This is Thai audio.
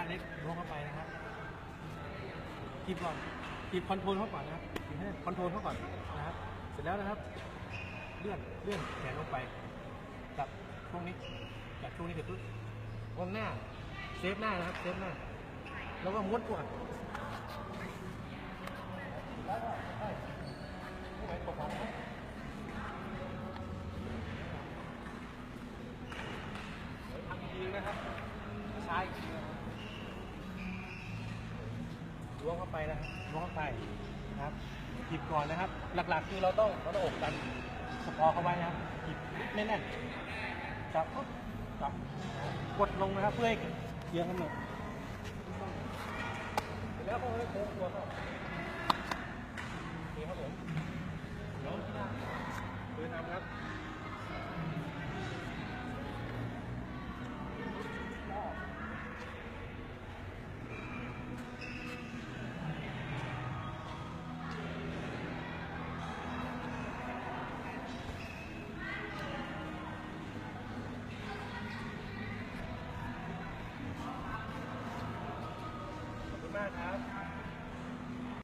าเล็กล้วงเข้าไปนะครับจีบก่อนจีบคอนโทรลเขาก่อนนะครับจีบให้คอนโทรลเขาก่อนนะครับ เสร็จแล้วนะครับ เลื่อนเลื่อนแขนลงไปกับช่วงนี้จับช่วงนี้กับตุ้ดวงหน้า เซฟหน้านะครับ เซฟหน้า แล้วก็มุดก่อน ล้วงเข้าไปนะครับล้วงเข้าไปนะครับหยิบก่อนนะครับ หลักๆคือเราต้องเราต้องอกกันสปอร์เข้าไว้นะครับหยิบแน่นๆจับปุ๊บจับกดลงนะครับเพื่อให้เอียงกันหมดเสร็จแล้วก็ให้โค้งตัวเข้า ครับ